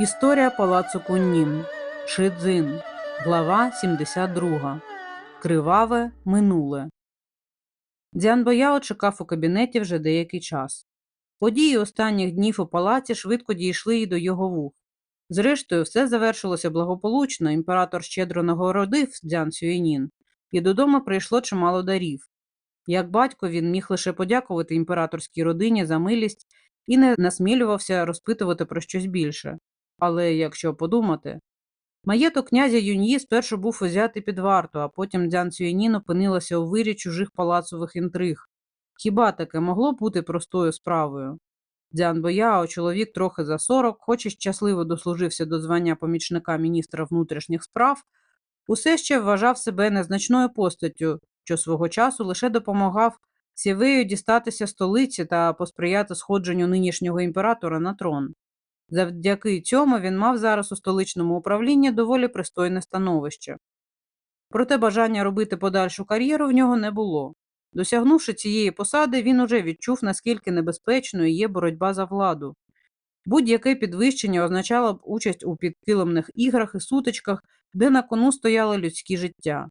Історія палацу Куннін. Шидзин. Глава 72. Криваве минуле. Дзян Бояо чекав у кабінеті вже деякий час. Події останніх днів у палаці швидко дійшли і до його вух. Зрештою, все завершилося благополучно, імператор щедро нагородив Дзян Сюєнін, і додому прийшло чимало дарів. Як батько він міг лише подякувати імператорській родині за милість і не насмілювався розпитувати про щось більше. Але якщо подумати, маєток князя Юньї спершу був узятий під варту, а потім Дзян Цюєнін опинилася у вирі чужих палацових інтриг. Хіба таке могло бути простою справою? Дзян Бояо, чоловік трохи за сорок, хоч і щасливо дослужився до звання помічника міністра внутрішніх справ, усе ще вважав себе незначною постаттю, що свого часу лише допомагав Сєвею дістатися столиці та посприяти сходженню нинішнього імператора на трон. Завдяки цьому він мав зараз у столичному управлінні доволі пристойне становище. Проте бажання робити подальшу кар'єру в нього не було. Досягнувши цієї посади, він уже відчув, наскільки небезпечною є боротьба за владу. Будь-яке підвищення означало б участь у підкилимних іграх і сутичках, де на кону стояло людське життя.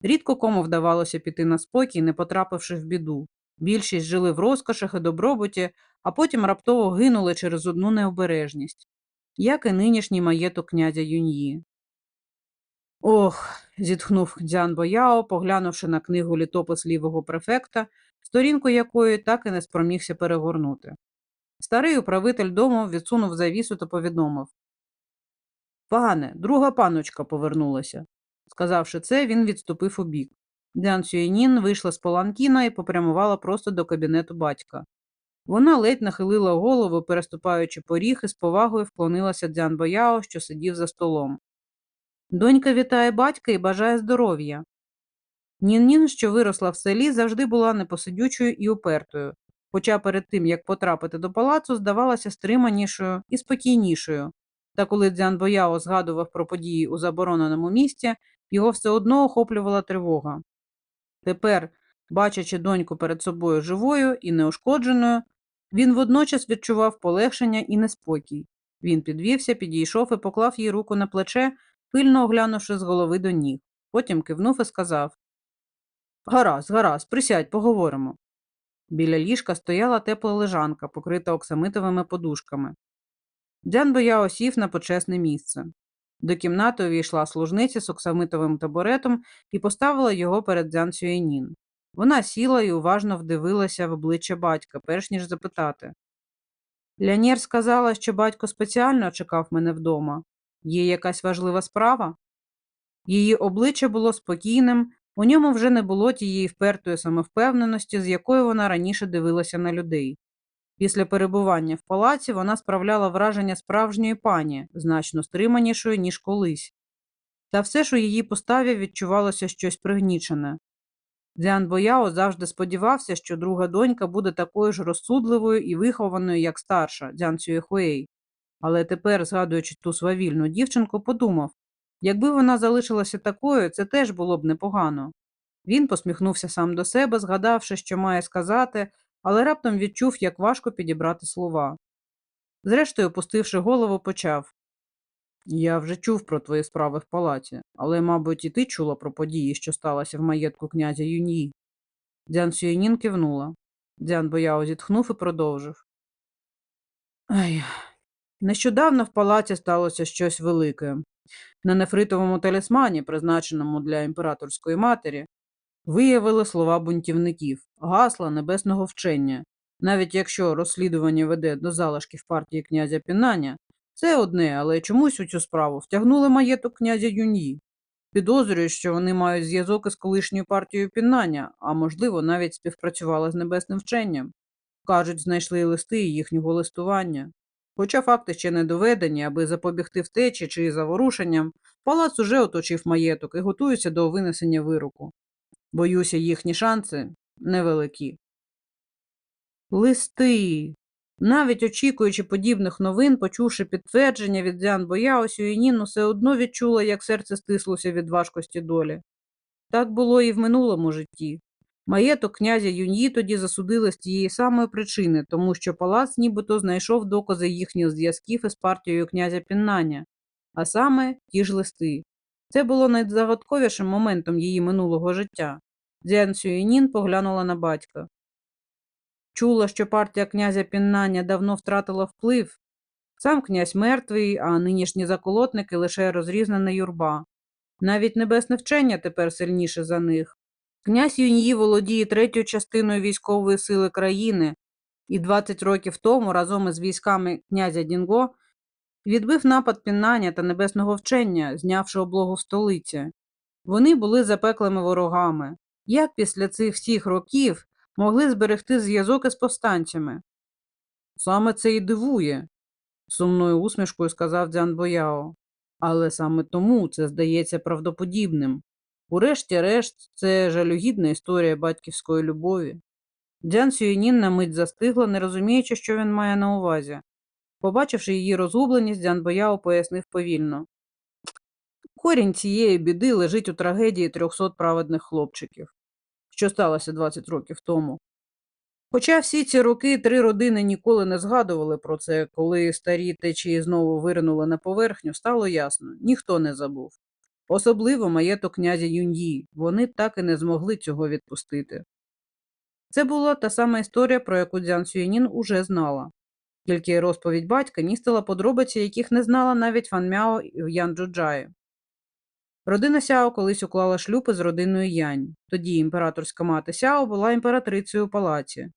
Рідко кому вдавалося піти на спокій, не потрапивши в біду. Більшість жили в розкошах і добробуті, а потім раптово гинули через одну необережність, як і нинішній маєток князя Юньї. Ох, зітхнув Дзян Бояо, поглянувши на книгу літопис лівого префекта, сторінку якої так і не спромігся перегорнути. Старий управитель дому відсунув завісу та повідомив Пане, друга паночка повернулася. Сказавши це, він відступив у бік. Дзян Сюєнін вийшла з Паланкіна і попрямувала просто до кабінету батька. Вона ледь нахилила голову, переступаючи поріг, і з повагою вклонилася Дзян Бояо, що сидів за столом. Донька вітає батька і бажає здоров'я. Нін-Нін, що виросла в селі, завжди була непосидючою і упертою, хоча перед тим, як потрапити до палацу, здавалася стриманішою і спокійнішою. Та коли Дзян Бояо згадував про події у забороненому місті, його все одно охоплювала тривога. Тепер, бачачи доньку перед собою живою і неушкодженою, він водночас відчував полегшення і неспокій. Він підвівся, підійшов і поклав їй руку на плече, пильно оглянувши з голови до ніг. Потім кивнув і сказав Гаразд, гаразд, присядь, поговоримо. Біля ліжка стояла тепла лежанка, покрита оксамитовими подушками. Дзян Бояо сів на почесне місце. До кімнати увійшла служниця з оксамитовим табуретом і поставила його перед Дзян Сюєнін. Вона сіла і уважно вдивилася в обличчя батька, перш ніж запитати. Лянєр сказала, що батько спеціально чекав мене вдома. Є якась важлива справа? Її обличчя було спокійним, у ньому вже не було тієї впертої самовпевненості, з якою вона раніше дивилася на людей. Після перебування в палаці вона справляла враження справжньої пані, значно стриманішої, ніж колись. Та все ж у її поставі відчувалося щось пригнічене. Дзян Бояо завжди сподівався, що друга донька буде такою ж розсудливою і вихованою, як старша Дзян Цюєхуей. Але тепер, згадуючи ту свавільну дівчинку, подумав якби вона залишилася такою, це теж було б непогано. Він посміхнувся сам до себе, згадавши, що має сказати, але раптом відчув, як важко підібрати слова. Зрештою, опустивши голову, почав Я вже чув про твої справи в палаці, але, мабуть, і ти чула про події, що сталося в маєтку князя Юньї. Дзян Сюєнін кивнула. Дзян Бояо зітхнув і продовжив. Ай, нещодавно в палаці сталося щось велике. На нефритовому талісмані, призначеному для імператорської матері, виявили слова бунтівників, гасла небесного вчення. Навіть якщо розслідування веде до залишків партії князя Пінаня, це одне, але чомусь у цю справу втягнули маєток князя Юньї. Підозрюють, що вони мають зв'язок із колишньою партією Пінання, а можливо, навіть співпрацювали з небесним вченням. Кажуть, знайшли листи їхнього листування. Хоча факти ще не доведені, аби запобігти втечі чи заворушенням, палац уже оточив маєток і готується до винесення вироку. Боюся, їхні шанси невеликі. Листи. Навіть очікуючи подібних новин, почувши підтвердження від Дзян Бояо, Сюєнін все одно відчула, як серце стислося від важкості долі. Так було і в минулому житті. Маєток князя Юньї тоді засудили з тієї самої причини, тому що палац нібито знайшов докази їхніх зв'язків із партією князя Піннаня, а саме ті ж листи. Це було найзагадковішим моментом її минулого життя. Дзян Сюєнін поглянула на батька. Чула, що партія князя Піннаня давно втратила вплив. Сам князь мертвий, а нинішні заколотники лише розрізнена юрба. Навіть небесне вчення тепер сильніше за них. Князь Юньї володіє третьою частиною військової сили країни, і 20 років тому разом із військами князя Дінго відбив напад Піннання та небесного вчення, знявши облогу в столиці. Вони були запеклими ворогами. Як після цих всіх років могли зберегти зв'язок із повстанцями? Саме це і дивує, сумною усмішкою сказав Дзян Бояо. Але саме тому це здається правдоподібним. Урешті-решт, це жалюгідна історія батьківської любові. Дзян Сюєнін на мить застигла, не розуміючи, що він має на увазі. Побачивши її розгубленість, Дзян Бояо пояснив повільно. Корінь цієї біди лежить у трагедії трьохсот праведних хлопчиків, що сталося 20 років тому. Хоча всі ці роки три родини ніколи не згадували про це, коли старі течії знову виринули на поверхню, стало ясно ніхто не забув. Особливо маєток князя Юньї, вони так і не змогли цього відпустити. Це була та сама історія, про яку Дзян Сюєнін уже знала. Тільки розповідь батька містила подробиці, яких не знала навіть Фан Мяо і Ян Джуджаї. Родина Сяо колись уклала шлюб із родиною Янь. Тоді імператорська мати Сяо була імператрицею у палаці.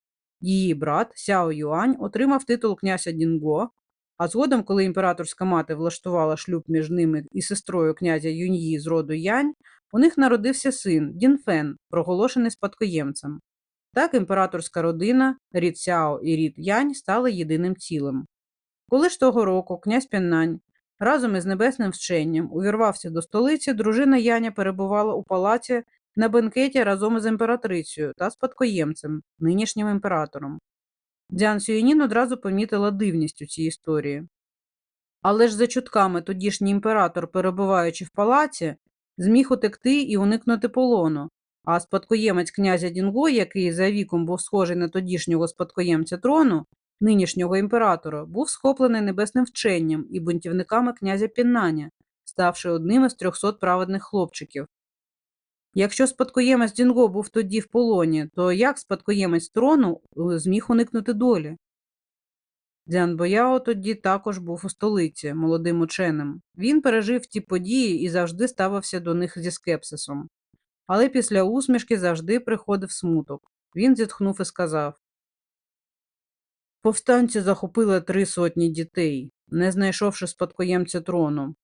Її брат Сяо Юань отримав титул князя Дінго, а згодом, коли імператорська мати влаштувала шлюб між ними і сестрою князя Юньї з роду Янь, у них народився син Дінфен, проголошений спадкоємцем. Так імператорська родина, рід Сяо і рід Янь стали єдиним цілим. Коли ж того року князь Піннань разом із небесним вченням увірвався до столиці, дружина Яня перебувала у палаці на бенкеті разом із імператрицею та спадкоємцем, нинішнім імператором. Дзян Сюєнін одразу помітила дивність у цій історії. Але ж за чутками тодішній імператор, перебуваючи в палаці, зміг утекти і уникнути полону, а спадкоємець князя Дінго, який за віком був схожий на тодішнього спадкоємця трону, нинішнього імператора, був схоплений небесним вченням і бунтівниками князя Піннаня, ставши одним із трьохсот праведних хлопчиків. Якщо спадкоємець Дінго був тоді в полоні, то як спадкоємець трону е, зміг уникнути долі? Дзян Бояо тоді також був у столиці, молодим ученим. Він пережив ті події і завжди ставився до них зі скепсисом. Але після усмішки завжди приходив смуток. Він зітхнув і сказав Повстанці захопили три сотні дітей, не знайшовши спадкоємця трону.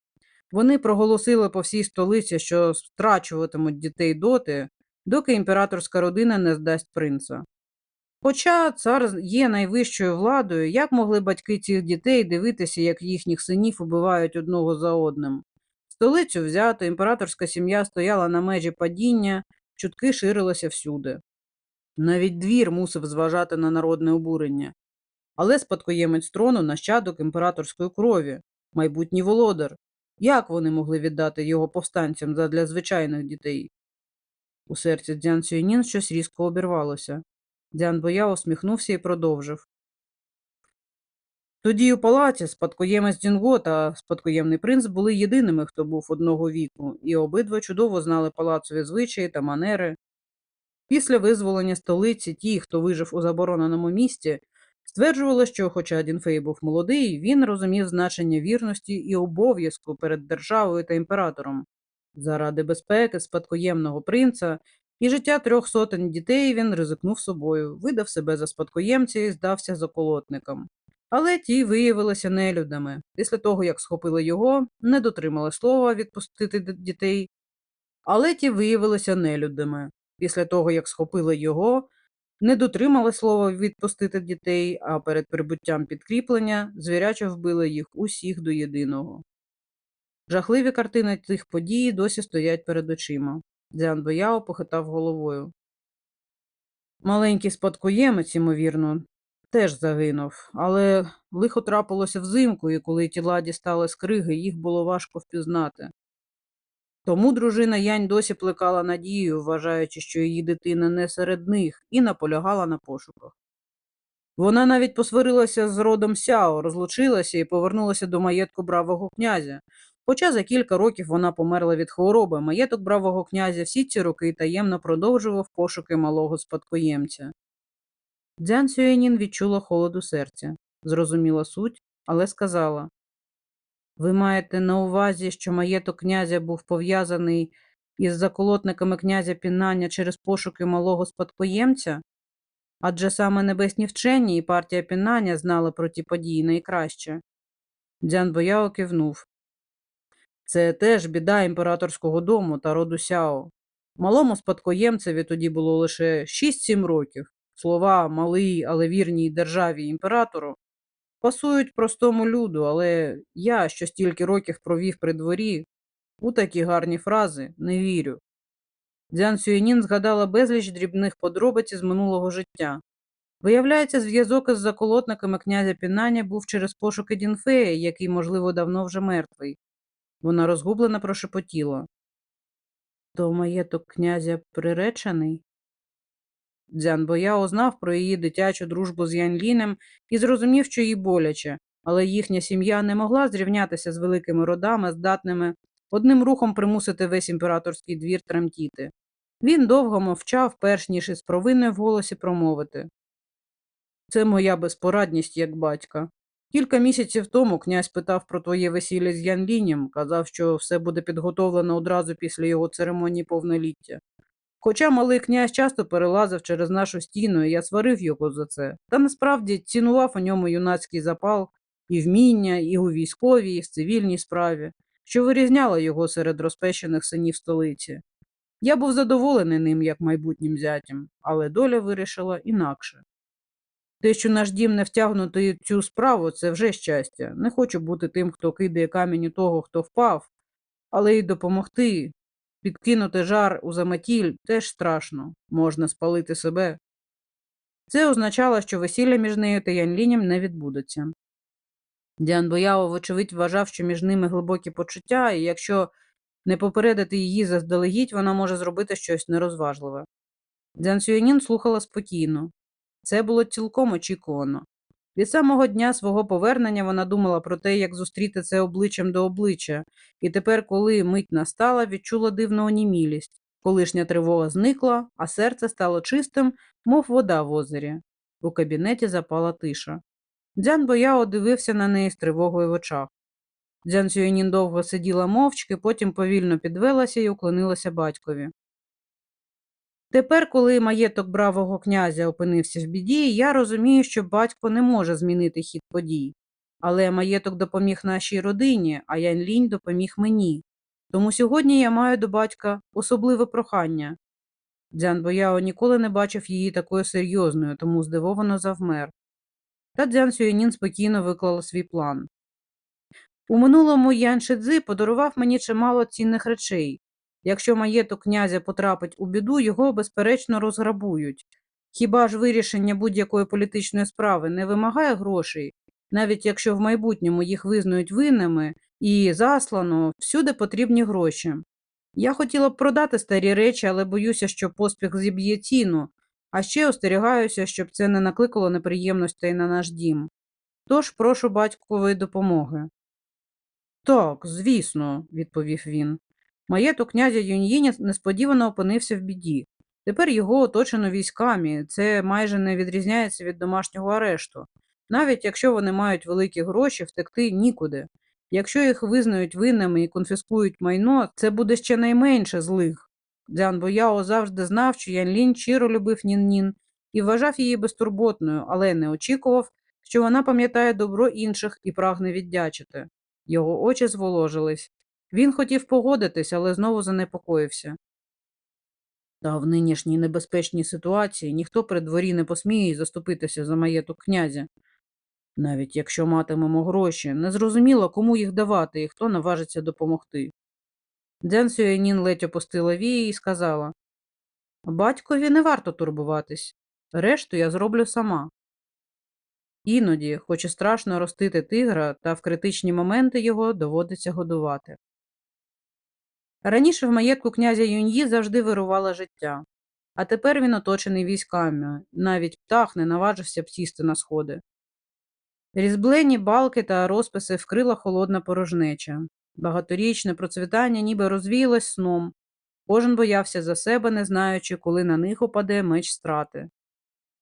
Вони проголосили по всій столиці, що страчуватимуть дітей доти, доки імператорська родина не здасть принца. Хоча цар є найвищою владою, як могли батьки цих дітей дивитися, як їхніх синів убивають одного за одним? Столицю взято, імператорська сім'я стояла на межі падіння, чутки ширилися всюди. Навіть двір мусив зважати на народне обурення. Але спадкоємець трону нащадок імператорської крові, майбутній володар. Як вони могли віддати його повстанцям задля звичайних дітей? У серці Дзян Сюйнін щось різко обірвалося. Дзян Боя усміхнувся і продовжив. Тоді у палаці спадкоємець Дінго та спадкоємний принц були єдиними, хто був одного віку, і обидва чудово знали палацові звичаї та манери. Після визволення столиці ті, хто вижив у забороненому місті, стверджували, що, хоча Дінфей був молодий, він розумів значення вірності і обов'язку перед державою та імператором. Заради безпеки спадкоємного принца і життя трьох сотень дітей він ризикнув собою, видав себе за спадкоємця і здався заколотникам. Але ті виявилися нелюдами. Після того, як схопили його, не дотримали слова відпустити дітей. Але ті виявилися нелюдами. Після того, як схопили його, не дотримали слова відпустити дітей, а перед прибуттям підкріплення звіряче вбили їх усіх до єдиного. Жахливі картини тих подій досі стоять перед очима. Дзян Бояо похитав головою. Маленький спадкоємець, ймовірно, теж загинув, але лихо трапилося взимку, і коли тіла дістали з криги, їх було важко впізнати. Тому дружина Янь досі плекала надію, вважаючи, що її дитина не серед них, і наполягала на пошуках. Вона навіть посварилася з родом Сяо, розлучилася і повернулася до маєтку бравого князя. Хоча за кілька років вона померла від хвороби, маєток бравого князя всі ці роки таємно продовжував пошуки малого спадкоємця. Дзян Сюєнін відчула холоду серця, зрозуміла суть, але сказала Ви маєте на увазі, що маєток князя був пов'язаний із заколотниками князя Пінання через пошуки малого спадкоємця? Адже саме небесні вчені і партія Пінання знали про ті події найкраще. Дзян Бояо кивнув. Це теж біда імператорського дому та роду Сяо. Малому спадкоємцеві тоді було лише 6-7 років. Слова малий, але вірній державі імператору пасують простому люду, але я, що стільки років провів при дворі, у такі гарні фрази не вірю. Дзян Сюєнін згадала безліч дрібних подробиць із минулого життя. Виявляється, зв'язок із заколотниками князя Пінання був через пошуки Дінфея, який, можливо, давно вже мертвий. Вона розгублено прошепотіла. То маєток князя приречений? Дзян Бояо знав про її дитячу дружбу з Янлінем і зрозумів, що їй боляче, але їхня сім'я не могла зрівнятися з великими родами, здатними одним рухом примусити весь імператорський двір тремтіти. Він довго мовчав, перш ніж із провинною в голосі промовити. Це моя безпорадність як батька. Кілька місяців тому князь питав про твоє весілля з Янлінем, казав, що все буде підготовлено одразу після його церемонії повноліття. Хоча малий князь часто перелазив через нашу стіну, і я сварив його за це, та насправді цінував у ньому юнацький запал і вміння, і у військовій, і в цивільній справі, що вирізняло його серед розпещених синів столиці. Я був задоволений ним як майбутнім зятям, але доля вирішила інакше. Те, що наш дім не втягнутий цю справу, це вже щастя. Не хочу бути тим, хто кидає камінь у того, хто впав, але й допомогти. Підкинути жар у заметіль теж страшно, можна спалити себе. Це означало, що весілля між нею та Янлінем не відбудеться. Діан Бояо, вочевидь, вважав, що між ними глибокі почуття, і якщо не попередити її заздалегідь, вона може зробити щось нерозважливе. Дзян Сюєнін слухала спокійно. Це було цілком очікувано. Від самого дня свого повернення вона думала про те, як зустріти це обличчям до обличчя, і тепер, коли мить настала, відчула дивну онімілість. Колишня тривога зникла, а серце стало чистим, мов вода в озері. У кабінеті запала тиша. Дзян Бояо дивився на неї з тривогою в очах. Дзян Сюєнін довго сиділа мовчки, потім повільно підвелася і уклонилася батькові. Тепер, коли маєток бравого князя опинився в біді, я розумію, що батько не може змінити хід подій. Але маєток допоміг нашій родині, а Ян Лінь допоміг мені. Тому сьогодні я маю до батька особливе прохання. Дзян Бояо ніколи не бачив її такою серйозною, тому здивовано завмер. Та Дзян Сюєнін спокійно виклала свій план. У минулому Ян Шидзи подарував мені чимало цінних речей. Якщо маєток князя потрапить у біду, його, безперечно, розграбують. Хіба ж вирішення будь-якої політичної справи не вимагає грошей, навіть якщо в майбутньому їх визнають винними і заслано, всюди потрібні гроші. Я хотіла б продати старі речі, але боюся, що поспіх зіб'є ціну, а ще остерігаюся, щоб це не накликало неприємностей на наш дім. Тож прошу батькової допомоги. Так, звісно, відповів він. Маєток князя Юньїні несподівано опинився в біді. Тепер його оточено військами, це майже не відрізняється від домашнього арешту. Навіть якщо вони мають великі гроші, втекти нікуди. Якщо їх визнають винними і конфіскують майно, це буде ще найменше злих. Дзян Бояо завжди знав, що Ян Лінь щиро любив Нін-Нін і вважав її безтурботною, але не очікував, що вона пам'ятає добро інших і прагне віддячити. Його очі зволожились. Він хотів погодитись, але знову занепокоївся. Та в нинішній небезпечній ситуації ніхто при дворі не посміє заступитися за маєток князя. Навіть якщо матимемо гроші, незрозуміло, кому їх давати і хто наважиться допомогти. Дзян Сюєнін ледь опустила вії і сказала Батькові не варто турбуватись. Решту я зроблю сама. Іноді, хоч і страшно ростити тигра, та в критичні моменти його доводиться годувати. Раніше в маєтку князя Юньї завжди вирувало життя, а тепер він оточений військами, навіть птах не наважився б сісти на сходи. Різблені балки та розписи вкрила холодна порожнеча. Багаторічне процвітання ніби розвіялось сном. Кожен боявся за себе, не знаючи, коли на них опаде меч страти.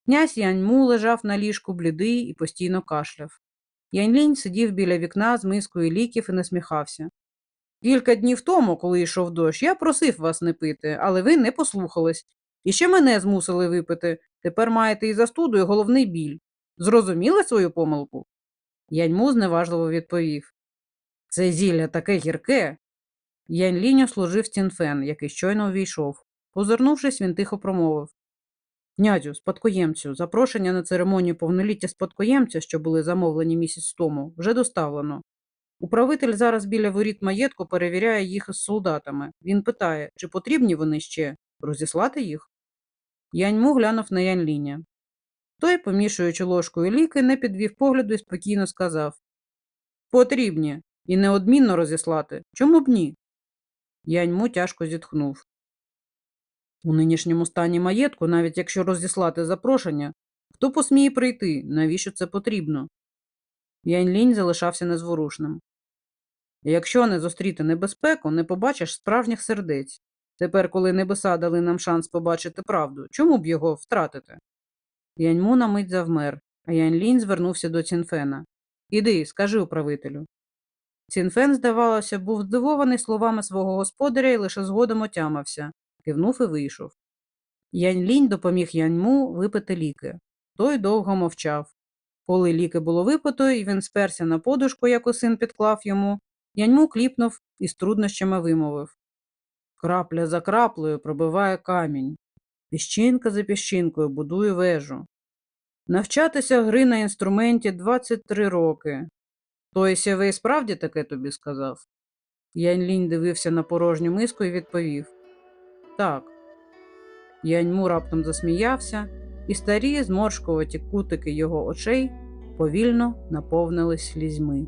Князь Яньму лежав на ліжку блідий і постійно кашляв. Яньлінь сидів біля вікна з мискою ліків і насміхався. Кілька днів тому, коли йшов дощ, я просив вас не пити, але ви не послухались. І ще мене змусили випити. Тепер маєте і застуду, і головний біль. Зрозуміли свою помилку? Яньму зневажливо відповів. Це зілля таке гірке. Янь-лінь служив Цінфен, який щойно увійшов. Позирнувшись, він тихо промовив. Князю, спадкоємцю, запрошення на церемонію повноліття спадкоємця, що були замовлені місяць тому, вже доставлено. Управитель зараз біля воріт маєтку перевіряє їх із солдатами. Він питає, чи потрібні вони ще розіслати їх. Яньму глянув на Янь-ліня. Той, помішуючи ложкою ліки, не підвів погляду і спокійно сказав Потрібні, і неодмінно розіслати. Чому б ні? Яньму тяжко зітхнув. У нинішньому стані маєтку, навіть якщо розіслати запрошення, хто посміє прийти, навіщо це потрібно? Янь-лінь залишався незворушним. Якщо не зустріти небезпеку, не побачиш справжніх сердець. Тепер, коли небеса дали нам шанс побачити правду, чому б його втратити? Яньму на мить завмер, а Янь-лінь звернувся до Цінфена. Іди, скажи управителю. Цінфен, здавалося, був здивований словами свого господаря і лише згодом отямився, кивнув і вийшов. Янь-лінь допоміг Яньму випити ліки. Той довго мовчав. Коли ліки було випито, і він сперся на подушку, яку син підклав йому, Яньму кліпнув і з труднощами вимовив. Крапля за краплею пробиває камінь. Піщинка за піщинкою будує вежу. Навчатися гри на інструменті 23 роки. Той сявей справді таке тобі сказав? Янь-лінь дивився на порожню миску і відповів Так. Яньму раптом засміявся, і старі зморшкуваті кутики його очей повільно наповнились слізьми.